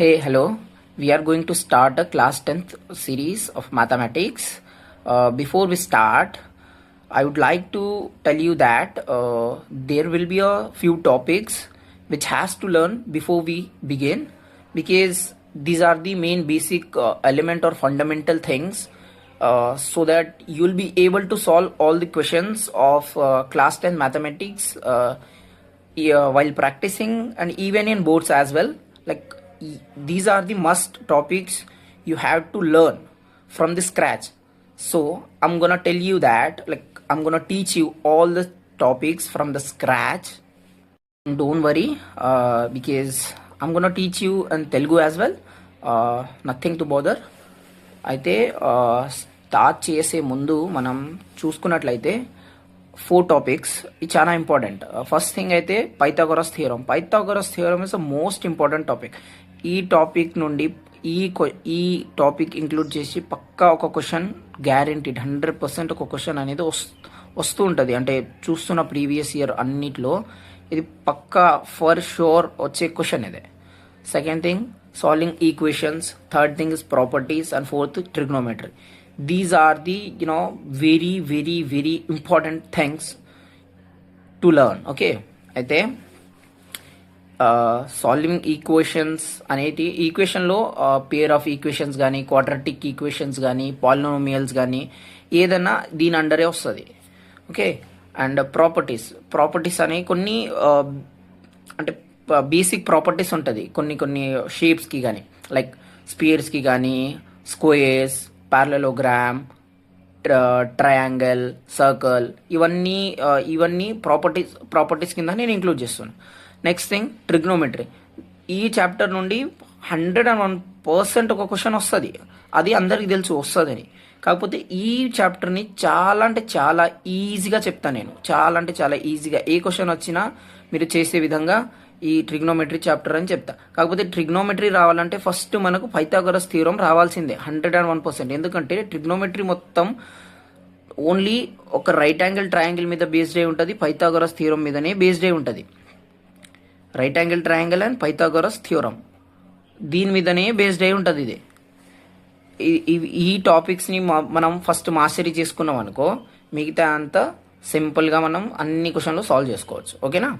Hey, hello. We are going to start the class 10th series of mathematics. Uh, before we start, I would like to tell you that uh, there will be a few topics which has to learn before we begin because these are the main basic uh, element or fundamental things uh, so that you will be able to solve all the questions of uh, class 10 mathematics uh, while practicing and even in boards as well like these are the must topics you have to learn from the scratch so i'm gonna tell you that like i'm gonna teach you all the topics from the scratch don't worry uh, because i'm gonna teach you in telugu as well uh, nothing to bother అయితే start చేసే ముందు మనం చూసుకున్నట్లయితే four topics ఇది చాలా important first thing అయితే Pythagoras theorem Pythagoras theorem is a most important topic ఈ topic నుండి ఈ ఈ టాపిక్ ఇంక్లూడ్ చేసి పక్కా ఒక క్వశ్చన్ గ్యారెంటీడ్ హండ్రెడ్ పర్సెంట్ ఒక క్వశ్చన్ అనేది వస్- వస్తూ ఉంటుంది. అంటే చూస్తున్న ప్రీవియస్ ఇయర్ అన్నిట్లో ఇది పక్కా ఫర్ షూర్ వచ్చే క్వశ్చన్ ఇదే. Second thing solving equations third thing is properties and fourth trigonometry these are the you know very very very important things to learn okay అయితే సాల్వింగ్ ఈక్వేషన్స్ అనేది ఈక్వేషన్లో pair of equations కానీ quadratic equations కానీ polynomials కానీ ఏదైనా దీని అండరే వస్తుంది. Okay and properties properties అనేవి కొన్ని అంటే బేసిక్ ప్రాపర్టీస్ ఉంటుంది. కొన్ని కొన్ని షేప్స్కి కానీ లైక్ స్పియర్స్కి కానీ స్క్వేర్స్ ప్యారలలోగ్రామ్ ట్రయాంగిల్ సర్కిల్ ఇవన్నీ ఇవన్నీ ప్రాపర్టీస్ ప్రాపర్టీస్ కింద నేను ఇంక్లూడ్ చేస్తున్నాను నెక్స్ట్ థింగ్ ట్రిగ్నోమెట్రీ ఈ చాప్టర్ నుండి హండ్రెడ్ అండ్ వన్ పర్సెంట్ ఒక క్వశ్చన్ వస్తుంది. అది అందరికీ తెలుసు వస్తుందని. కాకపోతే ఈ చాప్టర్ని చాలా అంటే చాలా ఈజీగా చెప్తాను నేను. చాలా అంటే చాలా ఈజీగా ఏ క్వశ్చన్ వచ్చినా మీరు చేసే విధంగా ఈ ట్రిగ్నోమెట్రీ చాప్టర్ అని చెప్తా. కాకపోతే ట్రిగ్నోమెట్రీ రావాలంటే ఫస్ట్ మనకు పైథాగరస్ థియరం రావాల్సిందే హండ్రెడ్ అండ్ వన్ పర్సెంట్ ఎందుకంటే ట్రిగ్నోమెట్రీ మొత్తం ఓన్లీ ఒక రైట్ యాంగిల్ ట్రయాంగిల్ మీద బేస్డ్ అయి ఉంటుంది పైథాగరస్ థీరం మీదనే బేస్డ్ అయి ఉంటుంది. Right angle triangle and Pythagoras theorem దీని మీదనే బేస్డ్ అయి ఉంటుంది ఇది. ఈ- టాపిక్స్ని మనం ఫస్ట్ మాస్టరీ చేసుకున్నాం అనుకో మిగతా అంతా సింపుల్గా మనం అన్ని క్వశ్చన్లు సాల్వ్ చేసుకోవచ్చు. ఓకేనా